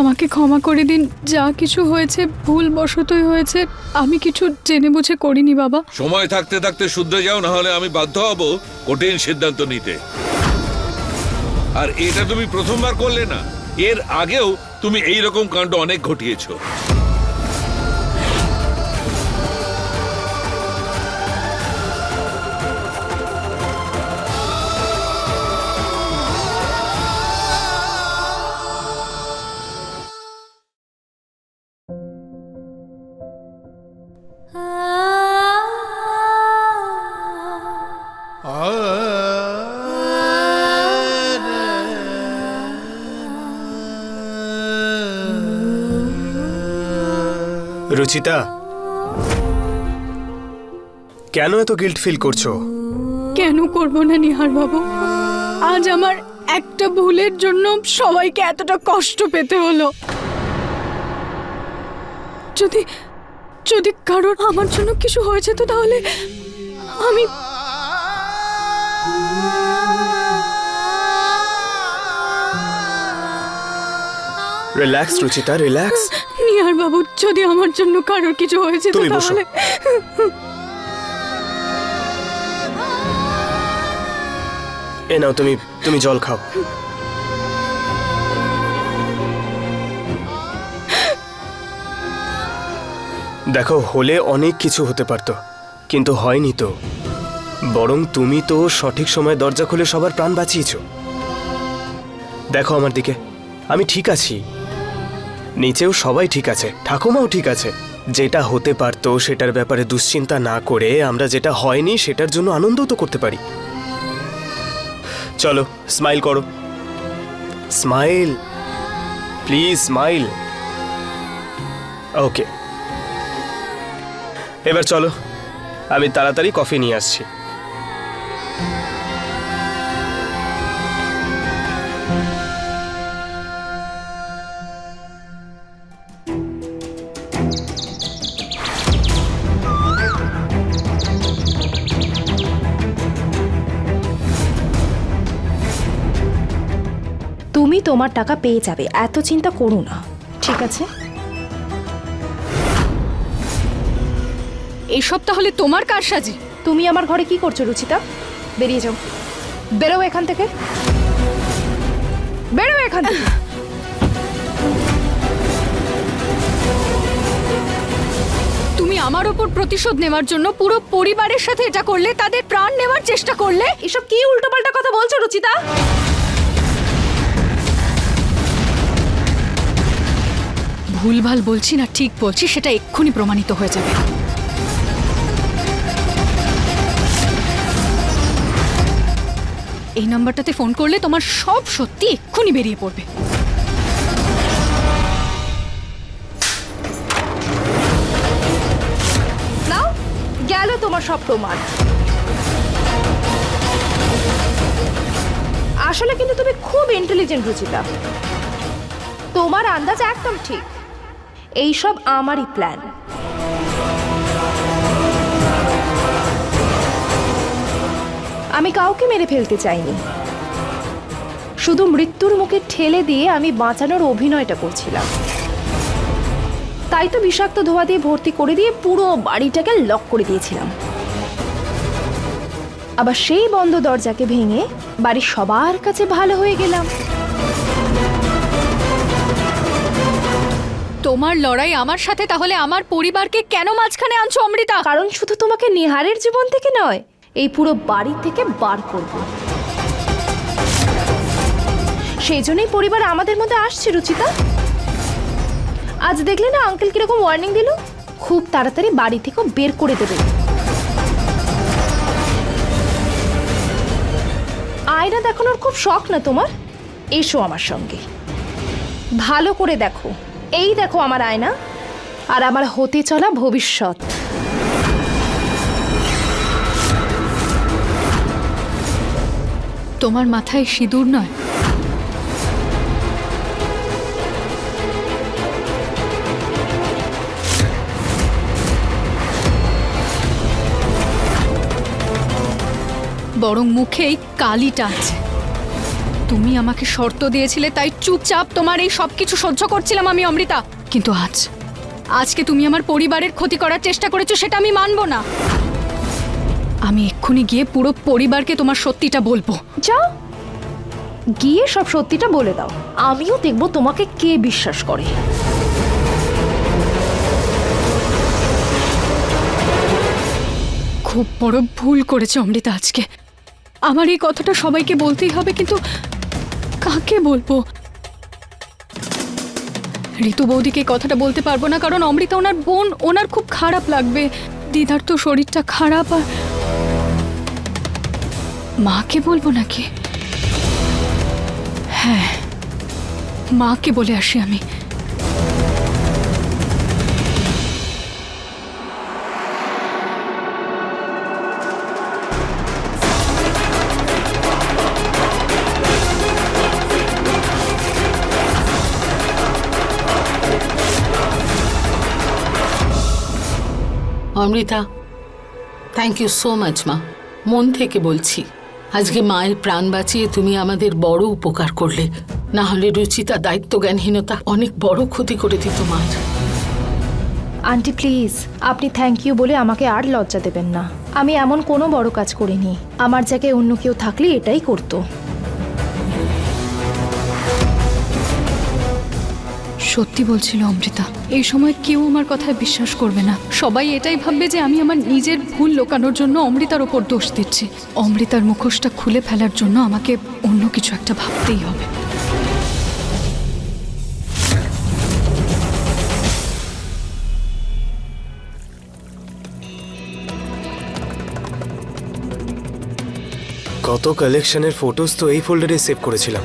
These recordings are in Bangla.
আমাকে ক্ষমা করে দিন। যা কিছু হয়েছে ভুল বশতই হয়েছে। আমি কিছু জেনে বুঝে করিনি, বাবা। সময় থাকতে থাকতে শুধরে যাও না হলে আমি বাধ্য হব কঠিন সিদ্ধান্ত নিতে। আর এটা তুমি প্রথমবার করলে না, এর আগেও তুমি এই রকম কাণ্ড অনেক ঘটিয়েছো। রুচিতা? কেন এত গিল্ট ফিল করছ? কেন করব না নিহার বাবু? আজ আমার একটা ভুলের জন্য সবাইকে এতটা কষ্ট পেতে হলো। যদি যদি কারোর আমার জন্য কিছু হয়েছে তো তাহলে আমি রিল্যাক্স রুচিতা রিল্যাক্স নিহার বাবু যদি আমার জন্য কারোর কিছু হয়েছে তুমি বসো। তাহলে এ নাও তুমি তুমি জল খাও। দেখো হলে অনেক কিছু হতে পারতো কিন্তু হয়নি তো। বরং তুমি তো সঠিক সময় দরজা খুলে সবার প্রাণ বাঁচিয়েছ। দেখো আমার দিকে আমি ঠিক আছি। নিচেও সবাই ঠিক আছে, ঠাকুমাও ঠিক আছে। যেটা হতে পারতো সেটার ব্যাপারে দুশ্চিন্তা না করে আমরা যেটা হয়নি সেটার জন্য আনন্দও তো করতে পারি। চলো স্মাইল করো। স্মাইল প্লিজ স্মাইল ওকে এবার চলো, আমি তাড়াতাড়ি কফি নিয়ে আসছি। তোমার টাকা পেয়ে যাবে এত চিন্তা করো না। ঠিক আছে? এসব তাহলে তোমার কার কারসাজি। তুমি আমার ঘরে কি করছ রুচিতা? বেরিয়ে যাও। বেরো এখান থেকে। বেরো এখান থেকে। তুমি আমার ওপর প্রতিশোধ নেওয়ার জন্য পুরো পরিবারের সাথে এটা করলে তাদের প্রাণ নেওয়ার চেষ্টা করলে? এসব কি উল্টোপাল্টা কথা বলছো রুচিতা? ভুলভাল বলছি না, ঠিক বলছি, সেটা এক্ষুনি প্রমাণিত হয়ে যাবে। এই নাম্বারটাতে ফোন করলে তোমার সব সত্যি এক্ষুনি বেরিয়ে পড়বে। গেল তোমার সব প্রমাণ। আসলে কিন্তু তুমি খুব ইন্টেলিজেন্ট রুচিতা। তোমার আন্দাজ একদম ঠিক। এই সব আমারই প্ল্যান। আমি কাউকে মেরে ফেলতে চাইনি। শুধু মৃত্যুর মুখে ঠেলে দিয়ে আমি বাঁচানোর অভিনয়টা করছিলাম। তাই তো বিষাক্ত ধোয়া দিয়ে ভর্তি করে দিয়ে পুরো বাড়িটাকে লক করে দিয়েছিলাম। আবার সেই বন্ধ দরজাকে ভেঙে বাড়ির সবার কাছে ভালো হয়ে গেলাম। তোমার লড়াই আমার সাথে, তাহলে আমার পরিবারকে কেন মাঝখানে আনছো, অমৃতা? কারণ শুধু তোমাকে নিহারের জীবন থেকে নয়, এই পুরো বাড়ি থেকে বার করব। সেই জন্যই পরিবার আমাদের মধ্যে আসছে, রুচিতা। আজ দেখলে না আঙ্কেল কীরকম ওয়ার্নিং দিল? খুব তাড়াতাড়ি বাড়ি থেকেও বের করে দেবে। আয়না দেখানোর খুব শখ না তোমার? এসো আমার সঙ্গে। ভালো করে দেখো। এই দেখো আমার আয়না আর আমার হতে চলা ভবিষ্যৎ। তোমার মাথায় সিঁদুর নয়? বরং মুখেই কালিটা আছে। তুমি আমাকে শর্ত দিয়েছিলে তাই চুপচাপ তোমার এই সব কিছু সহ্য করছিলাম আমি অমৃতা। কিন্তু আজ আজকে তুমি আমার পরিবারের ক্ষতি করার চেষ্টা করেছ সেটা আমি মানবো না। আমি এক্ষুনি গিয়ে পুরো পরিবারকে তোমার সত্যিটা বলব। যাও। গিয়ে সব সত্যিটা বলে দাও। আমিও দেখব তোমাকে কে বিশ্বাস করে। খুব বড় ভুল করেছে অমৃতা আজকে। আমার এই কথাটা সবাইকে বলতেই হবে কিন্তু কাকে বলব? ঋতু বৌদিকে কথাটা বলতে পারব না, কারণ অমৃতা ওনার বোন, ওনার খুব খারাপ লাগবে। দিদার তো শরীরটা খারাপ আর মাকে বলব নাকি? হ্যাঁ মাকে বলে আসি আমি। Amrita thank you so much মা। মন থেকে বলছি, আজকে মায়ের প্রাণ বাঁচিয়ে তুমি আমাদের বড় উপকার করলে। না হলে রুচিতা দায়িত্ব জ্ঞানহীনতা অনেক বড় ক্ষতি করে দিত মায়ের আন্টি প্লিজ আপনি থ্যাংক ইউ বলে আমাকে আর লজ্জা দেবেন না। আমি এমন কোনো বড় কাজ করিনি। আমার জায়গায় অন্য কেউ থাকলে এটাই করতো। সত্যি বলছিল অমৃতা, এই সময় কেউ আমার কথায় বিশ্বাস করবে না। সবাই এটাই ভাববে যে আমি আমার নিজের ভুল লোকানোর জন্য অমৃতার ওপর দোষ দিচ্ছি। অমৃতার মুখোশটা খুলে ফেলার জন্য আমাকে অন্য কিছু একটা ভাবতেই হবে। কত কালেকশনের ফটোস তো এই ফোল্ডারে সেভ করেছিলাম।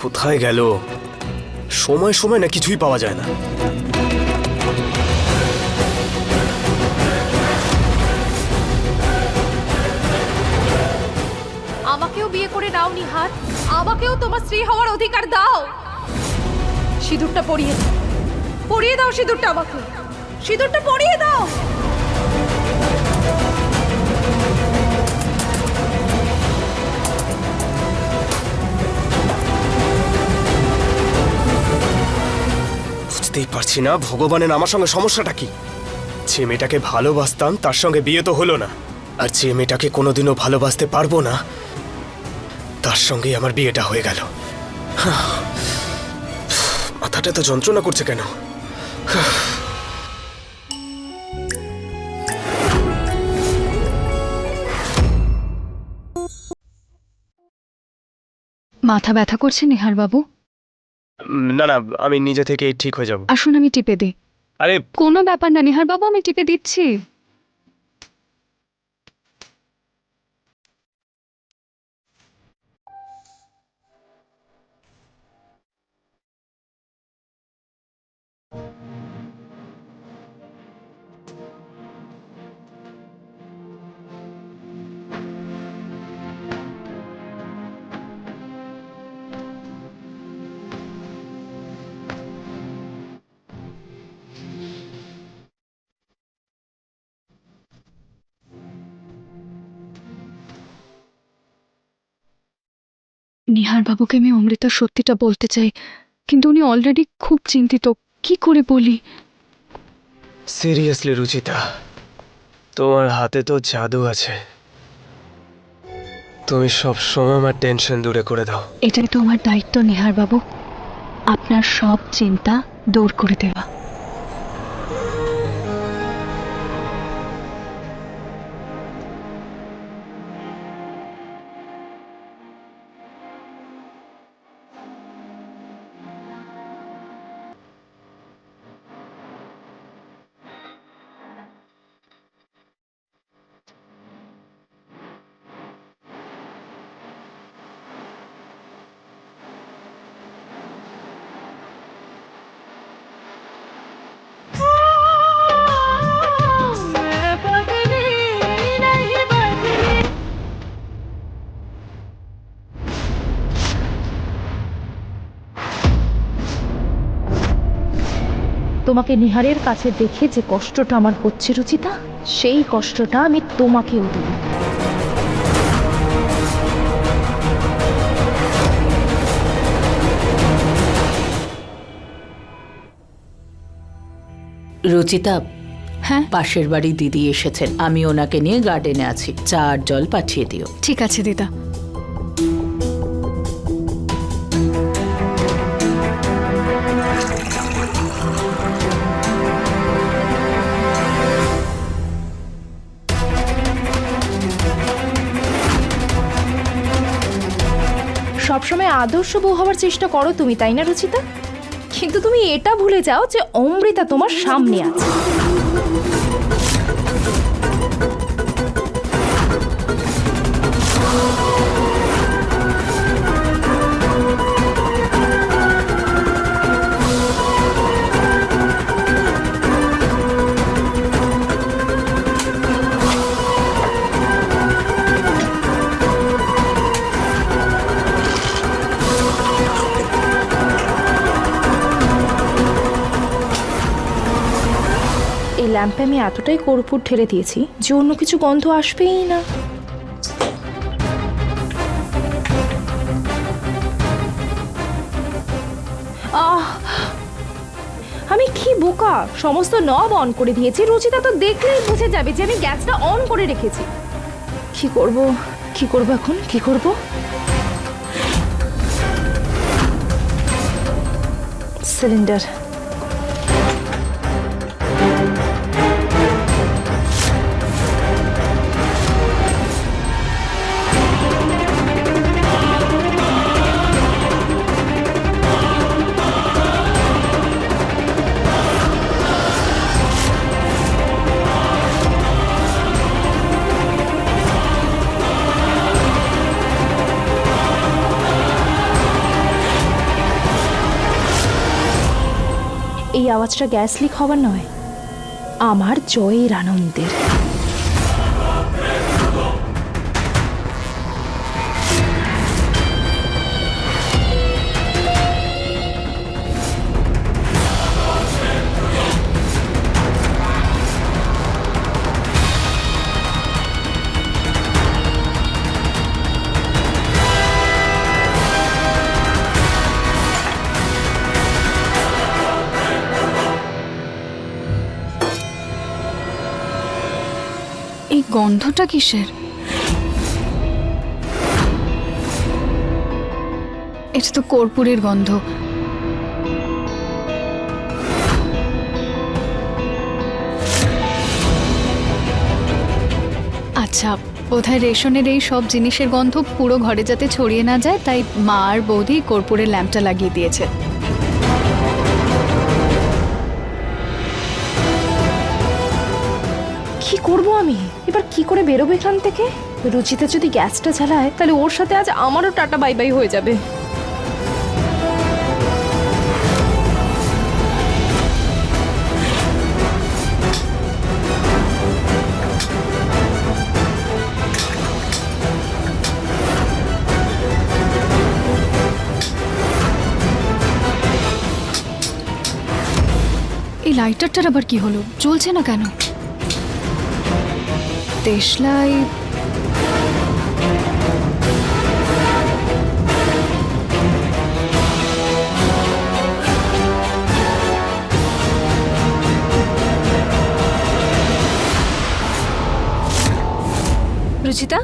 কোথায় গেল? সময় সময় না কিছুই পাওয়া যায় না। আমাকেও বিয়ে করে নাও নিহার। আমাকেও তোমার স্ত্রী হওয়ার অধিকার দাও। সিঁদুরটা পরিয়ে দাও। পরিয়ে দাও সিঁদুরটা আমাকে। সিঁদুরটা পরিয়ে দাও। বুঝতেই পারছি না ভগবানের আমার সঙ্গে সমস্যাটা কি। যে মেয়েটাকে ভালোবাসতাম, তার সঙ্গে বিয়ে তো হলো না। আর যে মেয়েটাকে কোনোদিনও ভালোবাসতে পারব না, তার সঙ্গেই আমার বিয়েটা হয়ে গেল। মাথাটা তো যন্ত্রণা করছে কেন? মাথা ব্যথা করছে নিহার বাবু না না আমি নিজে থেকেই ঠিক হয়ে যাব। আসুন আমি টিপে দিই। আরে কোনো ব্যাপার না নিহার বাবু আমি টিপে দিচ্ছি। নিহার বাবুকে আমি অমৃতার সত্যিটা বলতে চাই কিন্তু উনি অলরেডি খুব চিন্তিত। কি করে বলি? সিরিয়াসলি রুচিতা তোমার হাতে তো জাদু আছে। তুমি সব সময় আমার টেনশন দূরে করে দাও। এটাই তো আমার দায়িত্ব নিহার বাবু আপনার সব চিন্তা দূর করে দেওয়া। তোমাকে নিহারের কাছে দেখে যে কষ্টটা আমার হচ্ছে রুচিতা সেই কষ্টটা আমি তোমাকেও দেব। রুচিতা হ্যাঁ? পাশের বাড়ি দিদি এসেছেন। আমি ওনাকে নিয়ে গার্ডেনে আছি। চা আর জল পাঠিয়ে দিও। ঠিক আছে দিদা। সবসময় আদর্শ বউ হওয়ার চেষ্টা করো তুমি, তাই না রুচিতা? কিন্তু তুমি এটা ভুলে যাও যে অমৃতা তোমার সামনে আছে। ল্যাম্পে আমি এতটাই কর্পূর ঢেলে দিয়েছি যে অন্য কিছু গন্ধ আসবেই না। আহ! আমি কি বোকা? সমস্ত নব অন করে দিয়েছি। রুচিতা তো দেখলেই বুঝে যাবে যে আমি গ্যাসটা অন করে রেখেছি। কি করব? কি করব এখন? কি করব? সিলিন্ডার আওয়াজটা গ্যাস লিক হওয়ার নয় আমার জয়ের আনন্দের। গন্ধটা কিসের? এটা তো কর্পূরের গন্ধ। আচ্ছা বোধহয় রেশনের এই সব জিনিসের গন্ধ পুরো ঘরে যাতে ছড়িয়ে না যায়, তাই মা আর বৌদি কর্পূরের ল্যাম্পটা লাগিয়ে দিয়েছে। কি করব আমি? এবার কি করে বেরোবো এখান থেকে? রুচিতা যদি গ্যাসটা জ্বালায়, তাহলে ওর সাথে আজ আমারও টাটা বাই বাই হয়ে যাবে। এই লাইটারটার আবার কি হলো? জ্বলছে না কেন? দেশলাই রুচিতা?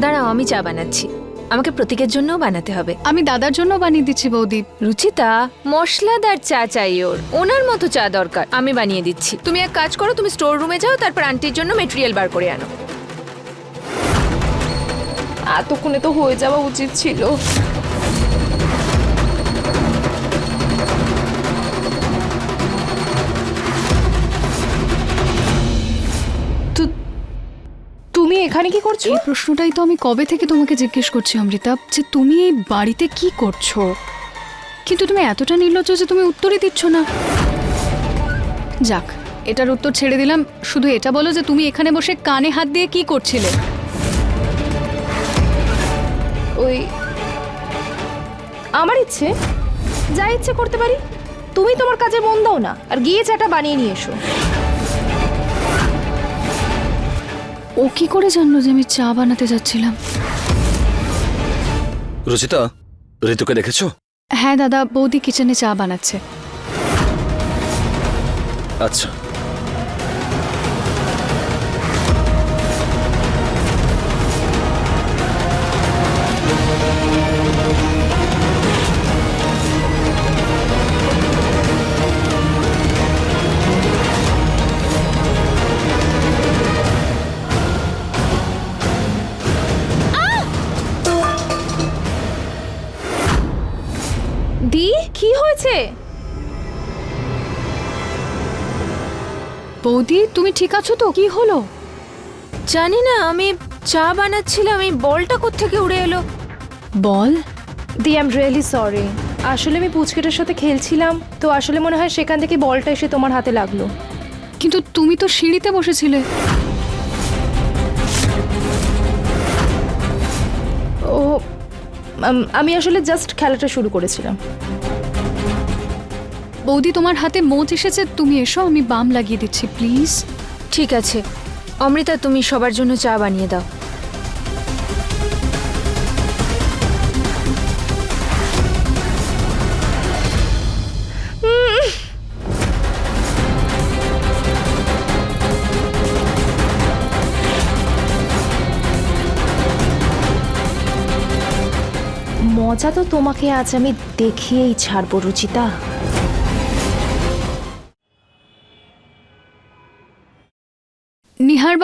দাঁড়াও আমি চা বানাচ্ছি। আমাকে প্রতীকের জন্যও বানাতে হবে। আমি দাদার জন্য বানিয়ে দিচ্ছি বৌদি। রুচিতা মশলাদার চা চাই ওর। ওনার মতো চা দরকার। আমি বানিয়ে দিচ্ছি। তুমি এক কাজ করো তুমি স্টোর রুমে যাও তারপর আন্টির জন্য মেটেরিয়াল বার করে আনো। এতক্ষণে তো হয়ে যাওয়া উচিত ছিল। এখানে কি করছ? এই প্রশ্নটাই তো আমি কবে থেকে তোমাকে জিজ্ঞেস করছি অমৃতা যে তুমি এই বাড়িতে কি করছ? কিন্তু তুমি এতটা নির্লজ্জ যে তুমি উত্তরই দিচ্ছ না। যাক এটার উত্তর ছেড়ে দিলাম। শুধু এটা বলো যে তুমি এখানে বসে কানে হাত দিয়ে কি করছিলে? ওই আমার ইচ্ছে যা ইচ্ছে করতে পারি। তুমি তোমার কাজে মন দাও না আর গিয়ে চাটা বানিয়ে নিয়ে এসো। ও কি করে জানলো যে আমি চা বানাতে যাচ্ছিলাম? রুচিতা ঋতুকে দেখেছ? হ্যাঁ দাদা বৌদি কিচেনে চা বানাচ্ছে। আচ্ছা। বৌদি, তুমি ঠিক আছো তো? কি হলো? জানি না, আমি চা বানাচ্ছিলাম, এই বলটা কোত্থেকে উড়ে এলো? বল। দি, আই এম রিয়েলি সরি। আসলে আমি পুচকেটার সাথে খেলছিলাম, তো আসলে মনে হয় সেখান থেকে বলটা এসে তোমার হাতে লাগল। কিন্তু তুমি তো সিঁড়িতে বসেছিলে। ও আমি আসলে জাস্ট খেলাটা শুরু করেছিলাম। বৌদি তোমার হাতে মোচ এসেছে তুমি এসো আমি বাম লাগিয়ে দিচ্ছি প্লিজ। ঠিক আছে। অমৃতা তুমি সবার জন্য চা বানিয়ে দাও। মজা তো তোমাকে আজ আমি দেখিয়েই ছাড়বো রুচিতা। নিহার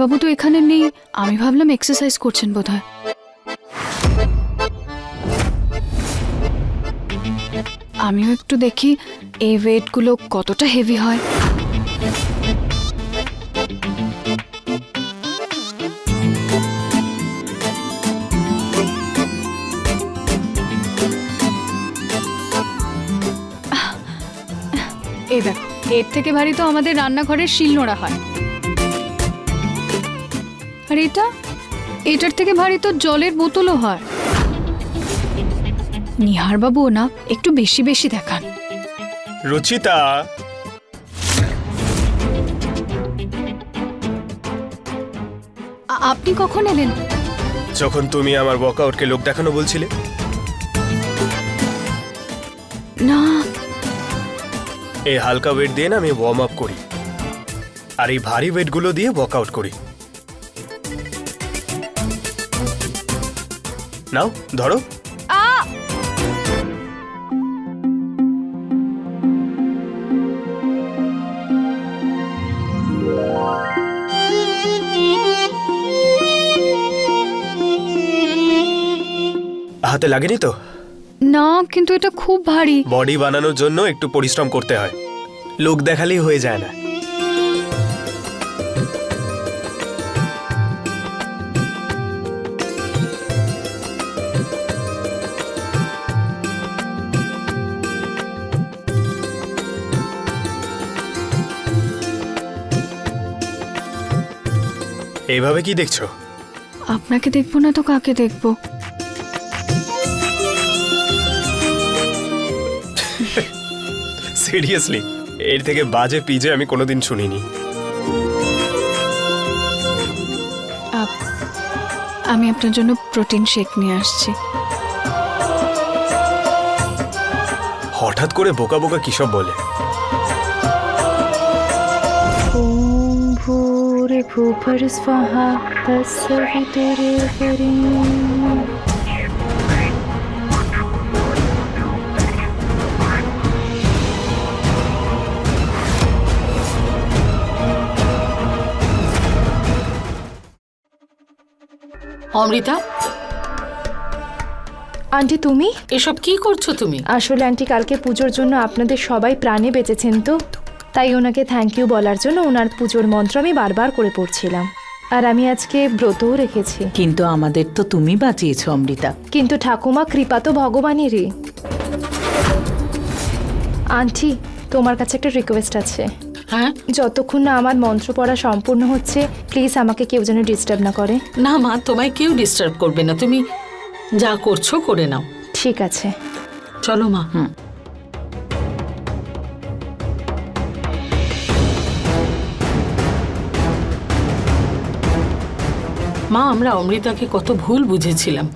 বাবু তো এখানে নেই। আমি ভাবলাম এক্সারসাইজ করছেন বোধ হয় আমিও একটু দেখি, এই ওয়েটগুলো কতটা হেভি হয়। এই দেখো এর থেকে ভারী তো আমাদের রান্নাঘরের শিলনোড়া হয়। আর এটা? এটার থেকে ভারী তো জলের বোতলও হয়। নিহার বাবু না একটু বেশি বেশি দেখান। রুচিতা। আপনি কখন এলেন? যখন তুমি আমার ওয়ার্কআউটকে লোক দেখানো বলছিলে। না এই হালকা ওয়েট দিয়ে না আমি ওয়ার্ম আপ করি। আর এই ভারী ওয়েটগুলো দিয়ে ওয়ার্কআউট করি। নাও ধরো। হাতে লাগেনি তো? কিন্তু এটা খুব ভারী। বডি বানানোর জন্য একটু পরিশ্রম করতে হয়। লোক দেখালেই হয়ে যায় না। এইভাবে কি দেখছ? আপনাকে দেখব না তো কাকে দেখব? সিরিয়াসলি এর থেকে বাজে পিজে আমি কোনোদিন শুনিনি। আপ- আমি আপনার জন্য প্রোটিন শেক নিয়ে আসছি। হঠাৎ করে বোকা বোকা কিসব বলে? ভূরে ভূপর স্বাহা তৎসবিতুরে বরেণ্যম। অমৃতা? আন্টি তুমি? এসব কি করছ তুমি? আসলে আন্টি কালকে পুজোর জন্য আপনাদের সবাই প্রাণে বেঁচেছেন তো। তাই ওনাকে থ্যাংক ইউ বলার জন্য ওনার পুজোর মন্ত্র আমি বারবার করে পড়ছিলাম। আর আমি আজকে ব্রতও রেখেছি। কিন্তু আমাদের তো তুমি বাঁচিয়েছ অমৃতা। কিন্তু ঠাকুমা কৃপা তো ভগবানেরই। আন্টি তোমার কাছে একটা রিকোয়েস্ট আছে। হ্যাঁ? যতক্ষণ না আমার মন্ত্র পড়া সম্পূর্ণ হচ্ছে প্লিজ আমাকে কেউ যেন ডিস্টার্ব না করে। না মা তোমায় কেউ ডিস্টার্ব করবে না। তুমি যা করছ করে নাও। ঠিক আছে। চলো মা। হুম। মা আমরা অমৃতাকে কত ভুল বুঝেছিলাম।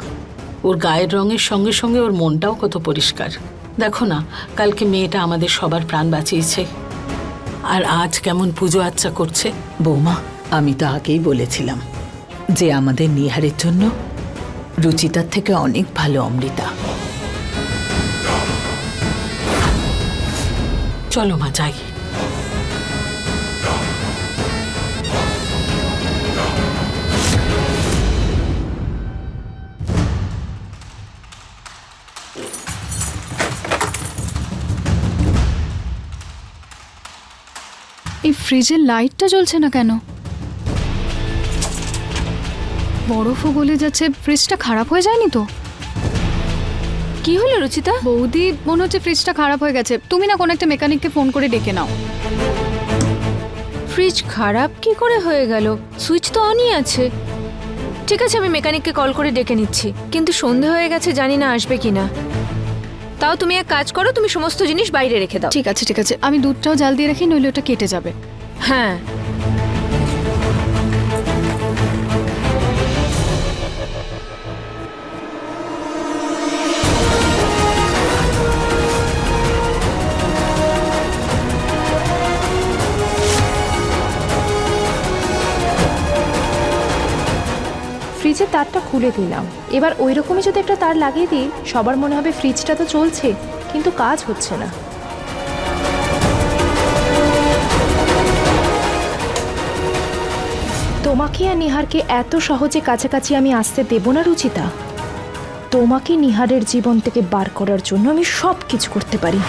ওর গায়ের রঙের সঙ্গে সঙ্গে ওর মনটাও কত পরিষ্কার। দেখো না কালকে মেয়েটা আমাদের সবার প্রাণ বাঁচিয়েছে। আর আজ কেমন পুজো আচ্ছা করছে? বৌমা, আমি তো আগেই বলেছিলাম যে আমাদের নিহারের জন্য রুচিতার থেকে অনেক ভালো অমৃতা। চলো মা, যাই। এই ফ্রিজের লাইটটা জ্বলছে না কেন? বরফও গলে যাচ্ছে ফ্রিজটা খারাপ হয়ে যায়নি তো? কি হলো রুচিতা? বৌদি মনে হচ্ছে ফ্রিজটা খারাপ হয়ে গেছে। তুমি না কোনো একটা মেকানিককে ফোন করে ডেকে নাও। ফ্রিজ খারাপ কি করে হয়ে গেল? সুইচ তো অনই আছে। ঠিক আছে আমি মেকানিককে কল করে ডেকে নিচ্ছি। কিন্তু সন্ধে হয়ে গেছে জানি না আসবে কিনা। তাও তুমি এক কাজ করো তুমি সমস্ত জিনিস বাইরে রেখে দাও। ঠিক আছে ঠিক আছে। আমি দুধটাও জাল দিয়ে রাখি নইলে ওটা কেটে যাবে। হ্যাঁ। তারটা খুলে দিলাম। এবার ওই রকমই যদি একটা তার লাগিয়ে দিই, সবার মনে হবে ফ্রিজটা তো চলছে, কিন্তু কাজ হচ্ছে না। তোমাকে আর নিহারকে এত সহজে কাছাকাছি আমি আসতে দেব না, রুচিতা। তোমাকে নিহারের জীবন থেকে বার করার জন্য আমি সব কিছু করতে পারি।